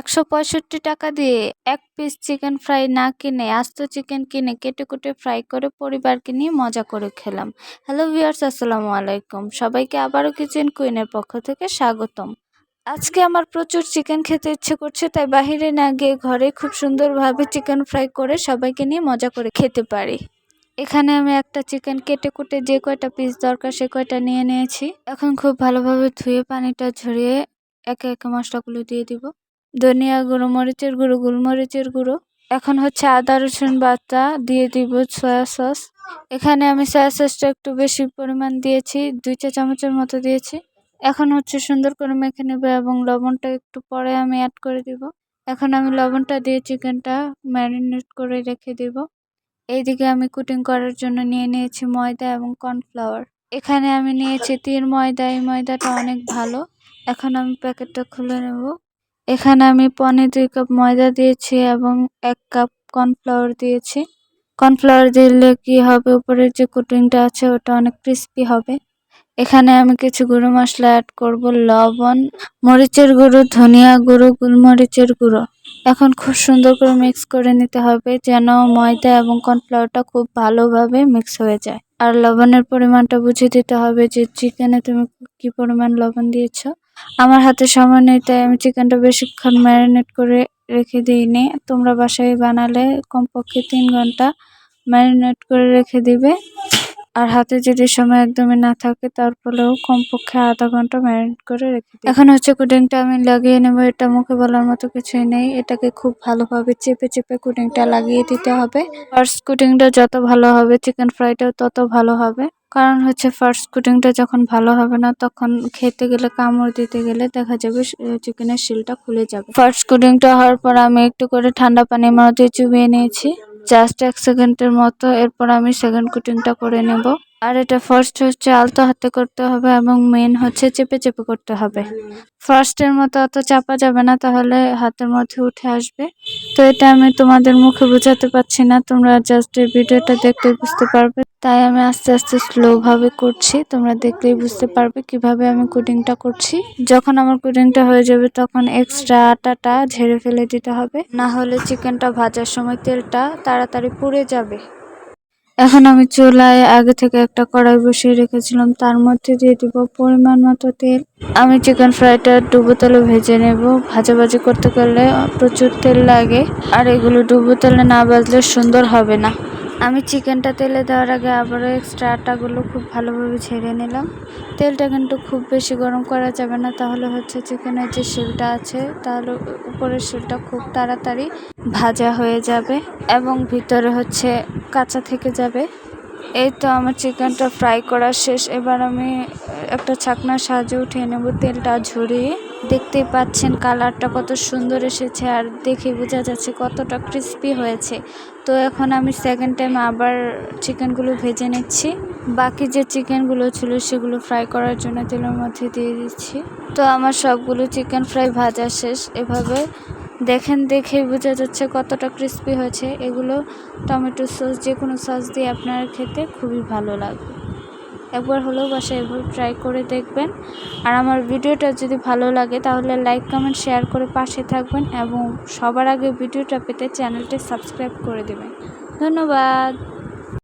একশো পঁয়ষট্টি টাকা দিয়ে এক পিস চিকেন ফ্রাই না কিনে, আস্ত চিকেন কিনে কেটে কুটে ফ্রাই করে পরিবারকে নিয়ে মজা করে খেলাম। হ্যালো ভিউয়ার্স আসসালামু আলাইকুম। সবাইকে আবারও কিচেন কুইনের পক্ষ থেকে স্বাগতম। আজকে আমার প্রচুর চিকেন খেতে ইচ্ছে করছে, তাই বাহিরে না গিয়ে ঘরে খুব সুন্দরভাবে চিকেন ফ্রাই করে সবাইকে নিয়ে মজা করে খেতে পারি। এখানে আমি একটা চিকেন কেটে কুটে যে কয়টা পিস দরকার সে কয়টা নিয়ে নিয়েছি। এখন খুব ভালোভাবে ধুয়ে পানিটা ঝরিয়ে একে একে মশলাগুলো দিয়ে দিব। ধনিয়া গুঁড়ো, মরিচের গুঁড়ো, গোলমরিচের গুঁড়ো। এখন হচ্ছে আদা, রসুন বাটা দিয়ে দিব সয়া সস। এখানে আমি সয়া সসটা একটু বেশি পরিমাণ দিয়েছি, দুই চা চামচের মতো দিয়েছি। এখন হচ্ছে সুন্দর করে মেখে নেব এবং লবণটা একটু পরে আমি অ্যাড করে দিব। এখন আমি লবণটা দিয়ে চিকেনটা ম্যারিনেট করে রেখে দিব। এইদিকে আমি কুটিং করার জন্য নিয়ে নিয়েছি ময়দা এবং কর্নফ্লাওয়ার। এখানে আমি নিয়েছি তিন ময়দা, এই ময়দাটা অনেক ভালো। এখন আমি প্যাকেটটা খুলে নেব। এখানে আমি পনে দুই কাপ ময়দা দিয়েছি এবং এক কাপ কর্নফ্লাওয়ার দিয়েছি। কর্নফ্লাওয়ার দিলে কি হবে? উপরের যে কুটিংটা আছে, ওটা অনেক ক্রিস্পি হবে। এখানে আমি কিছু গুঁড়ো মশলা অ্যাড করব, লবণ, মরিচের গুঁড়ো, ধনিয়া গুঁড়ো, গোলমরিচের গুঁড়ো। এখন খুব সুন্দর করে মিক্স করে নিতে হবে যেন ময়দা এবং কর্নফ্লাওয়ারটা খুব ভালোভাবে মিক্স হয়ে যায়। আর লবণের পরিমাণটা বুঝে দিতে হবে যে চিকেনে তুমি কি পরিমাণ লবণ দিয়েছ। আমার হাতে সময় নেই, তাই আমি চিকেনটা বেশিক্ষণ ম্যারিনেট করে রেখে দিইনি। তোমরা বাসায় বানালে কমপক্ষে তিন ঘণ্টা ম্যারিনেট করে রেখে দিবে। আর হাতে যদি সময় একদমই না থাকে তারপরেও কমপক্ষে আধা ঘণ্টা ম্যারিনেট করে রেখে দিই এখন হচ্ছে কুডিংটা আমি লাগিয়ে নেব, এটা মুখে বলার মতো কিছুই নেই। এটাকে খুব ভালোভাবে চেপে চেপে কুডিংটা লাগিয়ে দিতে হবে। ফার্স্ট কুডিংটা যত ভালো হবে, চিকেন ফ্রাইটাও তত ভালো হবে। কারণ হচ্ছে ফার্স্ট কুটিংটা যখন ভালো হবে না, তখন খেতে গেলে, কামড় দিতে গেলে দেখা যাবে চিকেনের শিলটা খুলে যাবে। ফার্স্ট কুটিংটা হওয়ার পর আমি একটু করে ঠান্ডা পানির মধ্যে চুবিয়ে নিয়েছি। জাস্ট এক সেকেন্ডের মতো, এরপর আমি সেকেন্ড কুটিংটা করে নেব। আর এটা ফার্স্ট হচ্ছে আলতো হাতে করতে হবে এবং মেন হচ্ছে চেপে চেপে করতে হবে। ফার্স্টের মতো অত চাপা যাবে না, তাহলে হাতের মধ্যে উঠে আসবে। তো এটা আমি তোমাদের মুখে বোঝাতে পারছি না, তোমরা জাস্ট এই ভিডিওটা দেখলে বুঝতে পারবে। তাই আমি আস্তে আস্তে স্লো ভাবে করছি, তোমরা দেখলেই বুঝতে পারবে কীভাবে আমি কুডিংটা করছি। যখন আমার কুডিংটা হয়ে যাবে, তখন এক্সট্রা আটাটা ঝেড়ে ফেলে দিতে হবে। না হলে চিকেনটা ভাজার সময় তেলটা তাড়াতাড়ি পুড়ে যাবে। এখন আমি চুলায় আগে থেকে একটা কড়াই বসিয়ে রেখেছিলাম। তার মধ্যে দিয়ে দিব পরিমাণ মতো তেল। আমি চিকেন ফ্রাইটা ডুবো তেলে ভেজে নেব। ভাজাভাজি করতে গেলে প্রচুর তেল লাগে। আর এগুলো ডুবো তেলে না ভাজলে সুন্দর হবে না। আমি চিকেনটা তেলে দেওয়ার আগে আবারও এক্সট্রা আটাগুলো খুব ভালোভাবে ছেড়ে নিলাম। তেলটা কিন্তু খুব বেশি গরম করা যাবে না, তাহলে হচ্ছে চিকেনের যে শিলটা আছে, তাহলে উপরের শিলটা খুব তাড়াতাড়ি ভাজা হয়ে যাবে এবং ভিতরে হচ্ছে কাঁচা থেকে যাবে। এই তো আমার চিকেনটা ফ্রাই করা শেষ। এবার আমি একটা ছাকনার সাহায্যে উঠিয়ে নেব তেলটা ঝরিয়ে দেখতেই পাচ্ছেন কালারটা কত সুন্দর এসেছে আর দেখে বোঝা যাচ্ছে কতটা ক্রিস্পি হয়েছে। তো এখন আমি সেকেন্ড টাইম আবার চিকেনগুলো ভেজে নিচ্ছি। বাকি যে চিকেনগুলো ছিল সেগুলো ফ্রাই করার জন্য তেলের মধ্যে দিয়ে দিচ্ছি। তো আমার সবগুলো চিকেন ফ্রাই ভাজা শেষ। এভাবে দেখেন, দেখেই বোঝা যাচ্ছে কতটা ক্রিস্পি হয়েছে। এগুলো টমেটো সস, যে কোনো সস দিয়ে আপনার খেতে খুবই ভালো লাগবে একবার হলেও বাসায় এভাবে ট্রাই করে দেখবেন। আর আমার ভিডিওটা যদি ভালো লাগে, তাহলে লাইক কমেন্ট শেয়ার করে পাশে থাকবেন এবং সবার আগে ভিডিওটা পেতে চ্যানেলটি সাবস্ক্রাইব করে দেবেন। ধন্যবাদ।